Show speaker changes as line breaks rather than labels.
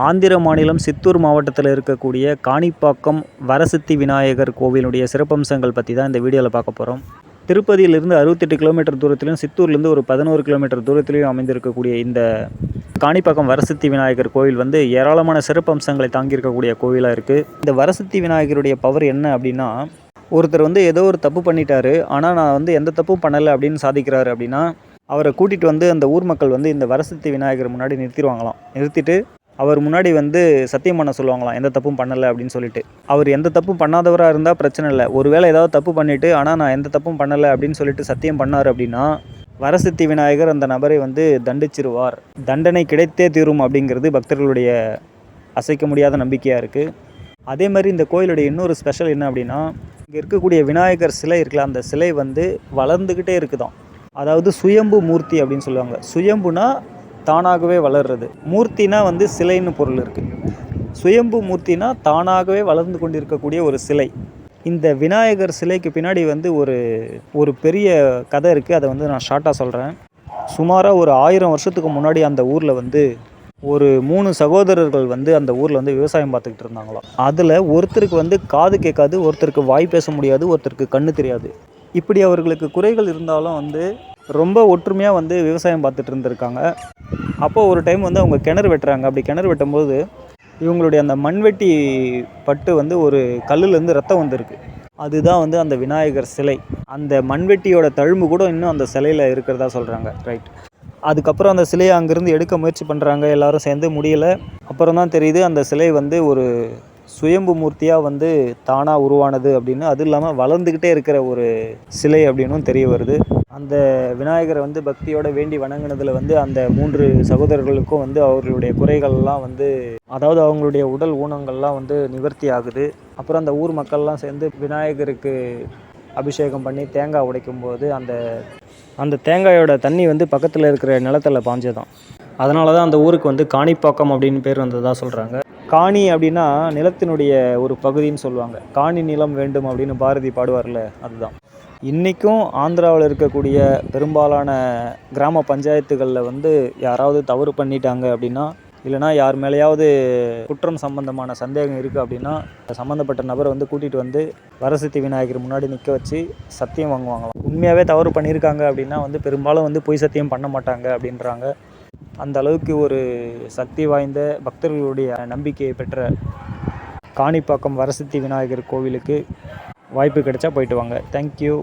ஆந்திர மாநிலம் சித்தூர் மாவட்டத்தில் இருக்கக்கூடிய காணிப்பாக்கம் வரசித்தி விநாயகர் கோவிலுடைய சிறப்பம்சங்கள் பற்றி தான் இந்த வீடியோவில் பார்க்க போகிறோம் திருப்பதியிலிருந்து அறுபத்தெட்டு கிலோமீட்டர் தூரத்திலும் சித்தூர்லேருந்து ஒரு பதினோரு கிலோமீட்டர் தூரத்திலையும் அமைந்திருக்கக்கூடிய இந்த காணிப்பாக்கம் வரசித்தி விநாயகர் கோவில் வந்து ஏராளமான சிறப்பம்சங்களை தாங்கியிருக்கக்கூடிய கோவிலாக இருக்குது இந்த வரசித்தி விநாயகருடைய பவர் என்ன அப்படின்னா ஒருத்தர் வந்து ஏதோ ஒரு தப்பு பண்ணிட்டாரு ஆனால் நான் வந்து எந்த தப்பும் பண்ணலை அப்படின்னு சாதிக்கிறாரு அப்படின்னா அவரை கூட்டிகிட்டு வந்து அந்த ஊர் மக்கள் வந்து இந்த வரசித்தி விநாயகர் முன்னாடி நிறுத்திடுவாங்களாம். நிறுத்திட்டு அவர் முன்னாடி வந்து சத்தியம் பண்ண சொல்லுவாங்களாம் எந்த தப்பும் பண்ணலை அப்படின்னு சொல்லிட்டு. அவர் எந்த தப்பும் பண்ணாதவராக இருந்தால் பிரச்சனை இல்லை. ஒருவேளை ஏதாவது தப்பு பண்ணிவிட்டு ஆனால் நான் எந்த தப்பும் பண்ணலை அப்படின்னு சொல்லிட்டு சத்தியம் பண்ணார் அப்படின்னா வரசித்தி விநாயகர் அந்த நபரை வந்து தண்டிச்சிருவார். தண்டனை கிடைத்தே தீரும் அப்படிங்கிறது பக்தர்களுடைய அசைக்க முடியாத நம்பிக்கையாக இருக்குது அதே மாதிரி இந்த கோயிலுடைய இன்னொரு ஸ்பெஷல் என்ன அப்படின்னா இங்கே இருக்கக்கூடிய விநாயகர் சிலை இருக்குல்ல அந்த சிலை வந்து வளர்ந்துக்கிட்டே இருக்குதான் அதாவது சுயம்பு மூர்த்தி அப்படின்னு சொல்லுவாங்க. சுயம்புனா தானாகவே வளர்றது. மூர்த்தினா வந்து சிலைன்னு பொருள் இருக்குது சுயம்பு மூர்த்தினா தானாகவே வளர்ந்து கொண்டிருக்கக்கூடிய ஒரு சிலை. இந்த விநாயகர் சிலைக்கு பின்னாடி வந்து ஒரு ஒரு பெரிய கதை இருக்குது அதை வந்து நான் ஷார்ட்டாக சொல்கிறேன் சுமாராக ஒரு ஆயிரம் வருஷத்துக்கு முன்னாடி அந்த ஊரில் வந்து ஒரு மூணு சகோதரர்கள் வந்து அந்த ஊரில் வந்து விவசாயம் பார்த்துக்கிட்டு இருந்தாங்களாம். அதில் ஒருத்தருக்கு வந்து காது கேட்காது ஒருத்தருக்கு வாய் பேச முடியாது ஒருத்தருக்கு கண்ணு தெரியாது. இப்படி அவர்களுக்கு குறைகள் இருந்தாலும் வந்து ரொம்ப ஒற்றுமையாக வந்து விவசாயம் பார்த்துட்டு இருந்திருக்காங்க. அப்போது ஒரு டைம் வந்து அவங்க கிணறு வெட்டுறாங்க. அப்படி கிணறு வெட்டும்போது இவங்களுடைய அந்த மண்வெட்டி பட்டு வந்து ஒரு கல்லுலேருந்து ரத்தம் வந்திருக்கு. அதுதான் வந்து அந்த விநாயகர் சிலை. அந்த மண்வெட்டியோட தழும்பு கூட இன்னும் அந்த சிலையில் இருக்கிறதா சொல்கிறாங்க ரைட் அதுக்கப்புறம் அந்த சிலையை அங்கேருந்து எடுக்க முயற்சி பண்ணுறாங்க எல்லாரும் சேர்ந்து முடியலை. அப்புறம் தான் தெரியுது அந்த சிலை வந்து ஒரு சுயம்பு மூர்த்தியாக வந்து தானாக உருவானது அப்படின்னு. அது இல்லாமல் வளர்ந்துக்கிட்டே இருக்கிற ஒரு சிலை அப்படின்னும் தெரிய வருது. அந்த விநாயகரை வந்து பக்தியோட வேண்டி வணங்கினதில் வந்து அந்த மூன்று சகோதரர்களுக்கும் வந்து அவர்களுடைய குறைகள்லாம் வந்து அதாவது அவங்களுடைய உடல் ஊனங்கள்லாம் வந்து நிவர்த்தி ஆகுது. அப்புறம் அந்த ஊர் மக்கள்லாம் சேர்ந்து விநாயகருக்கு அபிஷேகம் பண்ணி தேங்காய் உடைக்கும் போது அந்த அந்த தேங்காயோட தண்ணி வந்து பக்கத்தில் இருக்கிற நிலத்தில் பாஞ்சதான் அதனால தான் அந்த ஊருக்கு வந்து காணிப்பாக்கம் அப்படின்னு பேர் வந்ததாக சொல்கிறாங்க காணி அப்படின்னா நிலத்தினுடைய ஒரு பகுதின்னு சொல்லுவாங்க. காணி நிலம் வேண்டும் அப்படின்னு பாரதி பாடுவார்ல அதுதான். இன்றைக்கும் ஆந்திராவில் இருக்கக்கூடிய பெரும்பாலான கிராம பஞ்சாயத்துகளில் வந்து யாராவது தவறு பண்ணிட்டாங்க அப்படின்னா இல்லைனா யார் மேலேயாவது குற்றம் சம்பந்தமான சந்தேகம் இருக்குது அப்படின்னா சம்மந்தப்பட்ட நபரை வந்து கூட்டிகிட்டு வந்து வரசித்தி விநாயகர் முன்னாடி நிற்க வச்சு சத்தியம் வாங்குவாங்களாம் உண்மையாகவே தவறு பண்ணியிருக்காங்க அப்படின்னா வந்து பெரும்பாலும் வந்து பொய் சத்தியம் பண்ண மாட்டாங்க அப்படின்றாங்க. அந்த அளவுக்கு ஒரு சக்தி வாய்ந்த பக்தர்களுடைய நம்பிக்கையை பெற்ற காணிப்பாக்கம் வரசித்தி விநாயகர் கோவிலுக்கு வாய்ப்பு கிடைச்சா போயிட்டு வாங்க. தேங்க்யூ